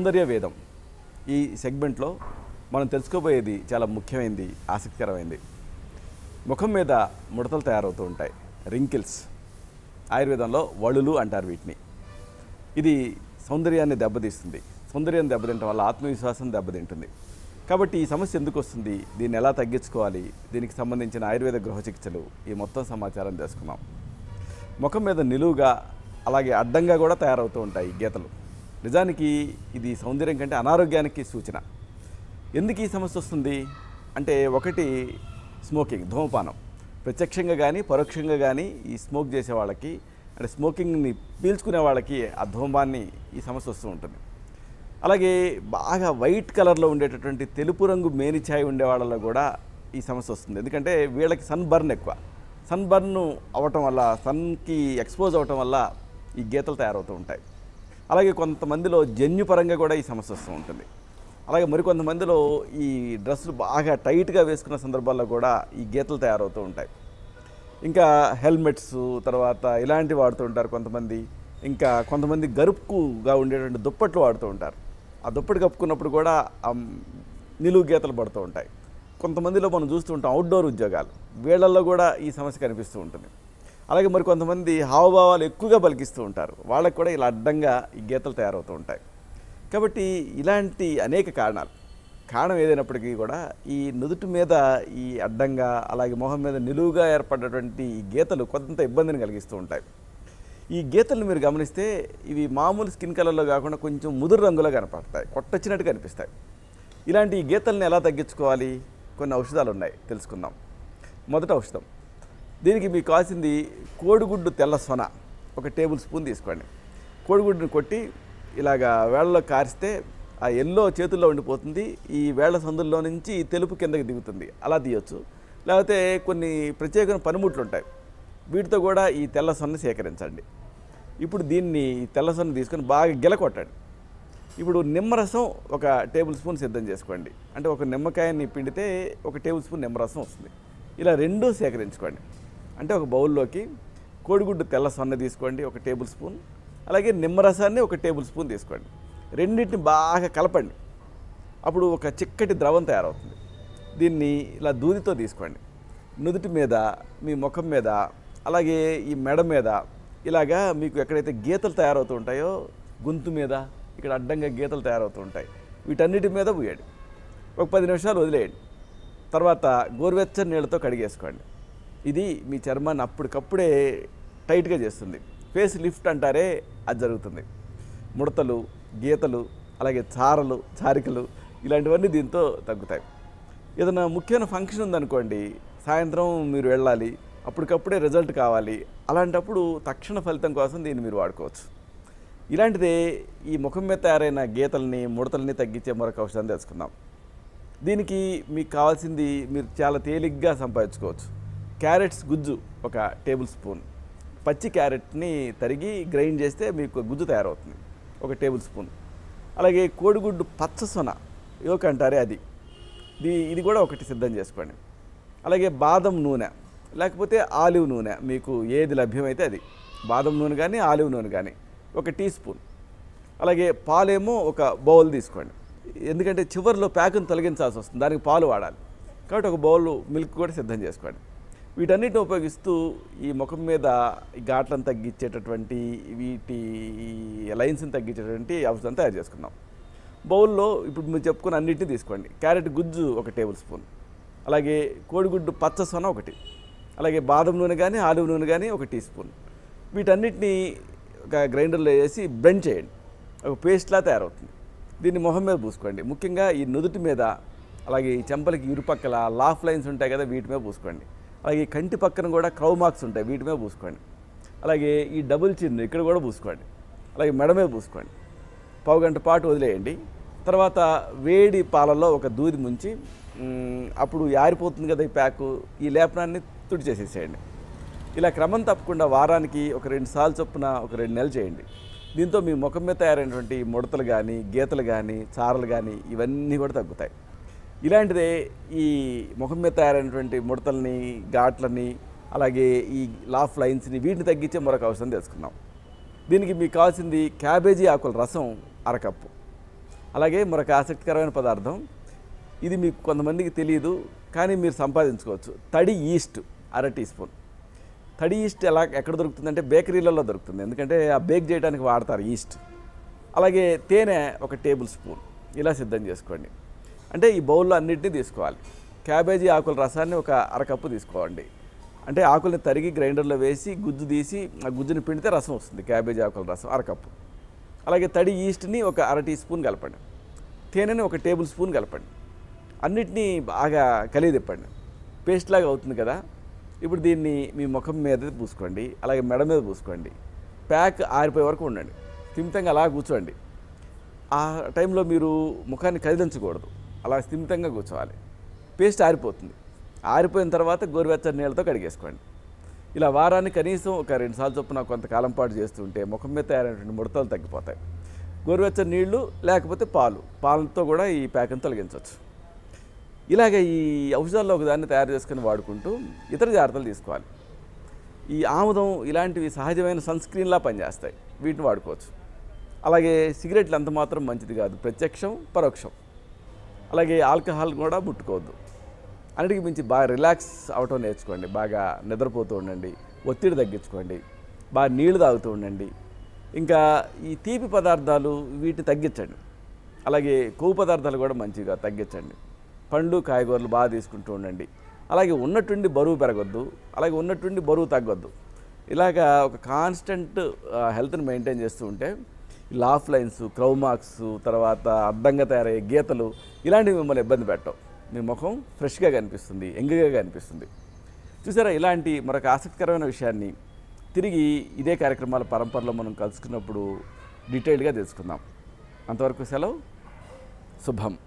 సౌందర్య వేదం ఈ సెగ్మెంట్లో మనం తెలుసుకోబోయేది చాలా ముఖ్యమైనది ఆసక్తికరమైనది ముఖం మీద ముడతలు తయారవుతూ ఉంటాయి రింకిల్స్ ఆయుర్వేదంలో వళులు అంటారు వీటిని. ఇది సౌందర్యాన్ని దెబ్బతీస్తుంది. సౌందర్యాన్ని దెబ్బతింటం వల్ల ఆత్మవిశ్వాసం దెబ్బతింటుంది. కాబట్టి ఈ సమస్య ఎందుకు వస్తుంది? దీన్ని ఎలా తగ్గించుకోవాలి? దీనికి సంబంధించిన ఆయుర్వేద గృహ చికిత్సలు ఈ మొత్తం సమాచారం తెలుసుకున్నాం ముఖం మీద నిలువుగా అలాగే అడ్డంగా కూడా తయారవుతూ ఉంటాయి గీతలు. నిజానికి ఇది సౌందర్యం కంటే అనారోగ్యానికి సూచన. ఎందుకు ఈ సమస్య వస్తుంది? అంటే ఒకటి స్మోకింగ్ ధూమపానం. ప్రత్యక్షంగా కానీ పరోక్షంగా కానీ ఈ స్మోక్ చేసే వాళ్ళకి అంటే స్మోకింగ్ని పీల్చుకునే వాళ్ళకి ఆ ధూమపాన్ని ఈ సమస్య వస్తూ ఉంటుంది. అలాగే బాగా వైట్ కలర్లో ఉండేటటువంటి తెలుపు రంగు మేనిఛాయి ఉండే వాళ్ళలో కూడా ఈ సమస్య వస్తుంది. ఎందుకంటే వీళ్ళకి సన్ బర్న్ ఎక్కువ. సన్ బర్న్ అవ్వటం వల్ల సన్కి ఎక్స్పోజ్ అవ్వటం వల్ల ఈ గీతలు తయారవుతూ ఉంటాయి. అలాగే కొంతమందిలో జన్యుపరంగా కూడా ఈ సమస్య వస్తూ ఉంటుంది. అలాగే మరికొంతమందిలో ఈ డ్రెస్సులు బాగా టైట్గా వేసుకున్న సందర్భాల్లో కూడా ఈ గీతలు తయారవుతూ ఉంటాయి. ఇంకా హెల్మెట్స్ తర్వాత ఇలాంటివి వాడుతూ ఉంటారు కొంతమంది. ఇంకా కొంతమంది గరుపుగా ఉండేటువంటి దుప్పట్లు వాడుతూ ఉంటారు. ఆ దుప్పటి కప్పుకున్నప్పుడు కూడా ఆ నిలువు గీతలు పడుతూ ఉంటాయి. కొంతమందిలో మనం చూస్తూ ఉంటాం అవుట్డోర్ ఉద్యోగాలు. వీళ్ళల్లో కూడా ఈ సమస్య కనిపిస్తూ ఉంటుంది. అలాగే మరి కొంతమంది హావభావాలు ఎక్కువగా పలికిస్తూ ఉంటారు. వాళ్ళకి కూడా ఇలా అడ్డంగా ఈ గీతలు తయారవుతూ ఉంటాయి. కాబట్టి ఇలాంటి అనేక కారణాలు. కారణం ఏదైనప్పటికీ కూడా ఈ నుదుటి మీద ఈ అడ్డంగా అలాగే మొహం మీద నిలువుగా ఏర్పడినటువంటి ఈ గీతలు కొంత ఇబ్బందిని కలిగిస్తూ ఉంటాయి. ఈ గీతలను మీరు గమనిస్తే ఇవి మామూలు స్కిన్ కలర్లో కాకుండా కొంచెం ముదురు రంగులో కనపడతాయి. కొట్టొచ్చినట్టు కనిపిస్తాయి. ఇలాంటి ఈ గీతల్ని ఎలా తగ్గించుకోవాలి? కొన్ని ఔషధాలు ఉన్నాయి. తెలుసుకుందాం. మొదట ఔషధం. దీనికి మీకు కావాల్సింది కోడిగుడ్డు తెల్ల సొన. ఒక టేబుల్ స్పూన్ తీసుకోండి. కోడిగుడ్డుని కొట్టి ఇలాగా వేళ్ళలో కారిస్తే ఆ ఎల్లో చేతుల్లో ఉండిపోతుంది. ఈ వేళ్ళ సందుల్లో నుంచి తెలుపు కిందకి దిగుతుంది. అలా తీయొచ్చు. లేకపోతే కొన్ని ప్రత్యేకమైన పనిముట్లు ఉంటాయి. వీటితో కూడా ఈ తెల్ల సొన్న సేకరించండి. ఇప్పుడు దీన్ని తెల్ల సొన్న తీసుకొని బాగా గిలకొట్టండి ఇప్పుడు నిమ్మరసం ఒక టేబుల్ స్పూన్ సిద్ధం చేసుకోండి. అంటే ఒక నిమ్మకాయని పిండితే ఒక టేబుల్ స్పూన్ నిమ్మరసం వస్తుంది. ఇలా రెండూ సేకరించుకోండి. అంటే ఒక బౌల్లోకి కోడిగుడ్డు తెల్ల సొన్న తీసుకోండి ఒక టేబుల్ స్పూన్. అలాగే నిమ్మరసాన్ని ఒక టేబుల్ స్పూన్ తీసుకోండి. రెండింటిని బాగా కలపండి. అప్పుడు ఒక చిక్కటి ద్రవం తయారవుతుంది. దీన్ని ఇలా దూదితో తీసుకోండి. నుదుటి మీద మీ ముఖం మీద అలాగే ఈ మెడ మీద ఇలాగా మీకు ఎక్కడైతే గీతలు తయారవుతూ ఉంటాయో గొంతు మీద ఇక్కడ అడ్డంగా గీతలు తయారవుతూ ఉంటాయి. వీటన్నిటి మీద పోయాడు ఒక పది నిమిషాలు వదిలేయండి. తర్వాత గోరువెచ్చని నీళ్ళతో కడిగేసుకోండి. ఇది మీ చర్మాన్ని అప్పటికప్పుడే టైట్గా చేస్తుంది. ఫేస్ లిఫ్ట్ అంటారే అది జరుగుతుంది. ముడతలు గీతలు అలాగే చారలు చారికలు ఇలాంటివన్నీ దీంతో తగ్గుతాయి. ఏదైనా ముఖ్యమైన ఫంక్షన్ ఉందనుకోండి సాయంత్రం మీరు వెళ్ళాలి అప్పటికప్పుడే రిజల్ట్ కావాలి అలాంటప్పుడు తక్షణ ఫలితం కోసం దీన్ని మీరు వాడుకోవచ్చు. ఇలాంటిదే ఈ ముఖం మీద తయారైన గీతల్ని ముడతల్ని తగ్గించే మరొక ఔషధం తెలుసుకుందాం. దీనికి మీకు కావాల్సింది మీరు చాలా తేలిగ్గా సంపాదించుకోవచ్చు. క్యారెట్స్ గుజ్జు ఒక టేబుల్ స్పూన్. పచ్చి క్యారెట్ని తరిగి గ్రైండ్ చేస్తే మీకు గుజ్జు తయారవుతుంది. ఒక టేబుల్ స్పూన్. అలాగే కోడిగుడ్డు పచ్చ సొన యోక అంటారే అది. ఇది ఇది కూడా ఒకటి సిద్ధం చేసుకోండి. అలాగే బాదం నూనె. లేకపోతే ఆలివ్ నూనె. మీకు ఏది లభ్యమైతే అది. బాదం నూనె కానీ ఆలివ్ నూనె కానీ. ఒక టీ స్పూన్. అలాగే పాలేమో ఒక బౌల్ తీసుకోండి. ఎందుకంటే చివరిలో ప్యాకును తొలగించాల్సి వస్తుంది. దానికి పాలు వాడాలి. కాబట్టి ఒక బౌల్ మిల్క్ కూడా సిద్ధం చేసుకోండి. వీటన్నిటిని ఉపయోగిస్తూ ఈ ముఖం మీద ఈ ఘాట్లను తగ్గించేటటువంటి వీటి లైన్స్ని తగ్గించేటటువంటి ఔషధం తయారు చేసుకుందాం బౌల్లో ఇప్పుడు మీరు చెప్పుకున్న అన్నింటినీ తీసుకోండి. క్యారెట్ గుజ్జు ఒక టేబుల్ స్పూన్. అలాగే కోడిగుడ్డు పచ్చసొన ఒకటి. అలాగే బాదం నూనె కానీ ఆలివ్ నూనె కానీ ఒక టీ స్పూన్. వీటన్నిటిని ఒక గ్రైండర్లో వేసి బ్లెండ్ చేయండి. ఒక పేస్ట్లా తయారవుతుంది. దీన్ని మొహం మీద పూసుకోండి. ముఖ్యంగా ఈ నుదుటి మీద అలాగే ఈ చెంపలకి ఇరుపక్కల లాఫ్ లైన్స్ ఉంటాయి కదా వీటి మీద పూసుకోండి. అలాగే కంటి పక్కన కూడా క్రౌ మార్క్స్ ఉంటాయి. వీటి మీద పూసుకోండి. అలాగే ఈ డబుల్ చిన్న ఇక్కడ కూడా పూసుకోండి. అలాగే మెడ మీద పూసుకోండి. పావు గంట పాటు వదిలేయండి. తర్వాత వేడి పాలల్లో ఒక దూది ముంచి అప్పుడు ఆరిపోతుంది కదా ఈ ప్యాకు ఈ లేపనాన్ని తుడి చేసేసేయండి. ఇలా క్రమం తప్పకుండా వారానికి ఒక రెండు సార్లు చొప్పున ఒక రెండు నెలలు చేయండి. దీంతో మీ ముఖం మీద తయారైనటువంటి ముడతలు కానీ గీతలు కానీ చారలు కానీ ఇవన్నీ కూడా తగ్గుతాయి. ఇలాంటిదే ఈ ముఖం మీద తయారైనటువంటి ముడతల్ని ఘాట్లని అలాగే ఈ లాఫ్ లైన్స్ని వీటిని తగ్గించే మరొక ఔషధం తెలుసుకుందాం. దీనికి మీకు కావాల్సింది క్యాబేజీ ఆకుల రసం అరకప్పు. అలాగే మరొక ఆసక్తికరమైన పదార్థం ఇది మీకు కొంతమందికి తెలియదు కానీ మీరు సంపాదించుకోవచ్చు. తడి ఈస్ట్ అర టీ స్పూన్. తడి ఈస్ట్ ఎలా ఎక్కడ దొరుకుతుందంటే బేకరీలలో దొరుకుతుంది. ఎందుకంటే ఆ బేక్ చేయడానికి వాడతారు ఈస్ట్. అలాగే తేనె ఒక టేబుల్ స్పూన్. ఇలా సిద్ధం చేసుకోండి. అంటే ఈ బౌల్లో అన్నింటినీ తీసుకోవాలి. క్యాబేజీ ఆకుల రసాన్ని ఒక అరకప్పు తీసుకోండి. అంటే ఆకుల్ని తరిగి గ్రైండర్లో వేసి గుజ్జు తీసి ఆ గుజ్జుని పిండితే రసం వస్తుంది క్యాబేజీ ఆకుల రసం అరకప్పు. అలాగే తడి ఈస్ట్ని ఒక అర టీ స్పూన్ కలపండి. తేనెని ఒక టేబుల్ స్పూన్ కలపండి. అన్నిటినీ బాగా కలిగి తిప్పండి పేస్ట్ లాగా అవుతుంది కదా? ఇప్పుడు దీన్ని మీ ముఖం మీద పూసుకోండి అలాగే మెడ మీద పూసుకోండి. ప్యాక్ ఆరిపోయే వరకు ఉండండి. తిమితంగా అలా కూర్చోండి. ఆ టైంలో మీరు ముఖాన్ని కదిలించకూడదు. అలా స్థిమితంగా కూర్చోవాలి. పేస్ట్ ఆరిపోతుంది. ఆరిపోయిన తర్వాత గోరువెచ్చని నీళ్ళతో కడిగేసుకోండి. ఇలా వారానికి కనీసం ఒక రెండు సార్లు చొప్పున కొంతకాలం పాటు చేస్తుంటే ముఖం మీద తయారైనటువంటి ముడతలు తగ్గిపోతాయి. గోరువెచ్చని నీళ్ళు లేకపోతే పాలు. పాలతో కూడా ఈ ప్యాక్ని తొలగించవచ్చు. ఇలాగ ఈ ఔషధాల్లో ఒకదాన్ని తయారు చేసుకుని వాడుకుంటూ ఇతర జాగ్రత్తలు తీసుకోవాలి. ఈ ఆముదం ఇలాంటివి సహజమైన సన్ స్క్రీన్లా పనిచేస్తాయి. వీటిని వాడుకోవచ్చు. అలాగే సిగరెట్లు అంత మాత్రం మంచిది కాదు. ప్రత్యక్షం పరోక్షం. అలాగే ఆల్కహాల్ కూడా ముట్టుకోవద్దు. అన్నిటికీ మించి బాగా రిలాక్స్ అవటం నేర్చుకోండి. బాగా నిద్రపోతూ ఉండండి. ఒత్తిడి తగ్గించుకోండి. బాగా నీళ్ళు తాగుతూ ఉండండి. ఇంకా ఈ తీపి పదార్థాలు వీటిని తగ్గించండి. అలాగే కొవ్వు పదార్థాలు కూడా మంచిగా తగ్గించండి. పండ్లు కాయగూరలు బాగా తీసుకుంటూ ఉండండి. అలాగే ఉన్నట్టుండి బరువు పెరగొద్దు. అలాగే ఉన్నట్టుండి బరువు తగ్గొద్దు. ఇలాగా ఒక కాన్స్టెంట్ హెల్త్ని మెయింటైన్ చేస్తూ ఉంటే లాఫ్ లైన్స్ క్రౌమాక్స్ తర్వాత అడ్డంగా తయారయ్యే గీతలు ఇలాంటివి మిమ్మల్ని ఇబ్బంది పెట్టవు. మీ ముఖం ఫ్రెష్గా కనిపిస్తుంది ఎంగగా కనిపిస్తుంది. చూసారా ఇలాంటి మరొక ఆసక్తికరమైన విషయాన్ని తిరిగి ఇదే కార్యక్రమాల పరంపరలో మనం కలుసుకున్నప్పుడు డీటెయిల్డ్గా తెలుసుకుందాం. అంతవరకు సెలవు. శుభం.